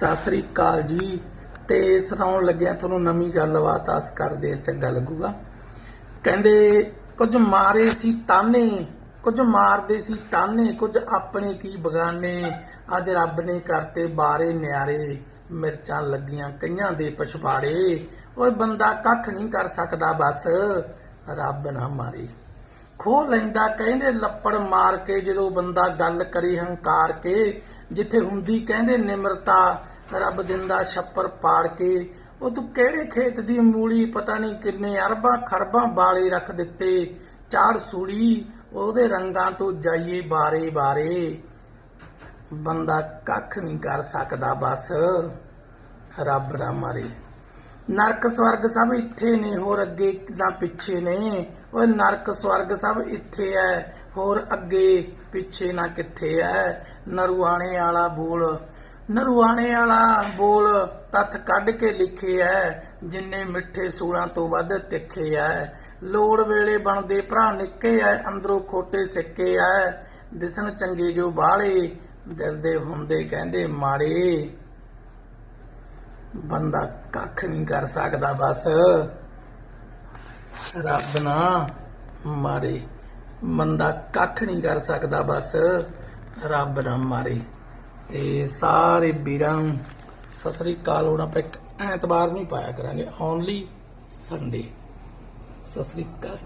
ਸਤਿ ਸ੍ਰੀ ਅਕਾਲ ਜੀ। ਤੇ ਸੁਣਾਉਣ ਲੱਗਿਆ ਤੁਹਾਨੂੰ ਨਵੀਂ ਗੱਲਬਾਤ ਆਸ ਕਰਦੇ ਚੰਗਾ ਲੱਗੂਗਾ। ਕਹਿੰਦੇ, ਕੁਝ ਮਾਰੇ ਸੀ ਤਾਨੇ, ਕੁਝ ਮਾਰਦੇ ਸੀ ਤਾਨੇ, ਕੁਝ ਆਪਣੇ ਕੀ ਬਗਾਨੇ। ਅੱਜ ਰੱਬ ਨੇ ਕਰਤੇ ਬਾਰੇ ਨਿਆਰੇ, ਮਿਰਚਾਂ ਲੱਗੀਆਂ ਕਈਆਂ ਦੇ ਪਛਵਾੜੇ ਓਏ ਬੰਦਾ ਕੱਖ ਨਹੀਂ ਕਰ ਸਕਦਾ ਬਸ, ਰੱਬ ਨਾ ਮਾਰੇ। ਖੋ ਲੈਂਦਾ, ਕਹਿੰਦੇ ਲੱਪੜ ਮਾਰ ਕੇ ਜਦੋਂ ਬੰਦਾ ਗੱਲ ਕਰੀ ਹੰਕਾਰ ਕੇ, ਜਿੱਥੇ ਹੁੰਦੀ ਕਹਿੰਦੇ ਨਿਮਰਤਾ, ਰੱਬ ਦਿੰਦਾ ਛੱਪਰ ਪਾੜ ਕੇ। ਉਹ ਤੂੰ ਕਿਹੜੇ ਖੇਤ ਦੀ ਮੂਲੀ, ਪਤਾ ਨਹੀਂ ਕਿੰਨੇ ਅਰਬਾਂ ਖਰਬਾਂ ਬਾਲੇ ਰੱਖ ਦਿੱਤੇ। ਚਾੜ ਸੂਲੀ, ਉਹਦੇ ਰੰਗਾਂ ਤੋਂ ਜਾਈਏ ਬਾਰੇ ਬਾਰੇ। ਬੰਦਾ ਕੱਖ ਨਹੀਂ ਕਰ ਸਕਦਾ ਬਸ, ਰੱਬ ਨਾ ਮਾਰੇ। ਨਰਕ ਸਵਰਗ ਸਭ ਇੱਥੇ ਨੇ, ਹੋਰ ਅੱਗੇ ਨਾ ਪਿੱਛੇ ਨੇ। ਓਏ ਨਰਕ ਸਵਰਗ ਸਭ ਇੱਥੇ ਐ, ਹੋਰ ਅੱਗੇ ਪਿੱਛੇ ਨਾ ਕਿੱਥੇ ਐ। ਨਰੂਆਣੇ ਵਾਲਾ ਬੋਲ, ਨਰੂਆਣੇ ਵਾਲਾ ਬੋਲ ਤੱਥ ਕੱਢ ਕੇ ਲਿਖੇ ਐ, ਜਿੰਨੇ ਮਿੱਠੇ ਸੂਲਾਂ ਤੋਂ ਵੱਧ ਤਿੱਖੇ ਐ। ਲੋੜ ਵੇਲੇ ਬਣਦੇ ਭਰਾ ਨਿੱਕੇ ਐ, ਅੰਦਰੋਂ ਖੋਟੇ ਸਿੱਕੇ ਐ। ਦਿਸਣ ਚੰਗੇ ਜੋ ਬਾਹਲੇ, ਦਿਲ ਦੇ ਹੁੰਦੇ ਕਹਿੰਦੇ ਮਾੜੇ। ਬੰਦਾ ਕੱਖ ਨਹੀਂ ਕਰ ਸਕਦਾ, ਬਸ। ਰੱਬ ਨਾ ਮਾਰੇ। ਬੰਦਾ ਕੱਖ ਨਹੀਂ ਕਰ ਸਕਦਾ, ਬਸ। ਰੱਬ ਨਾ ਮਾਰੇ। ਤੇ ਸਾਰੇ ਵੀਰਾਂ ਨੂੰ ਸਤਿ ਸ੍ਰੀ ਅਕਾਲ। ਹੁਣ ਆਪਾਂ ਇੱਕ ਐਤਵਾਰ ਨਹੀਂ ਪਾਇਆ ਕਰਾਂਗੇ। ਓਨਲੀ ਸੰਡੇ ਸਤਿ ਸ੍ਰੀ ਅਕਾਲ।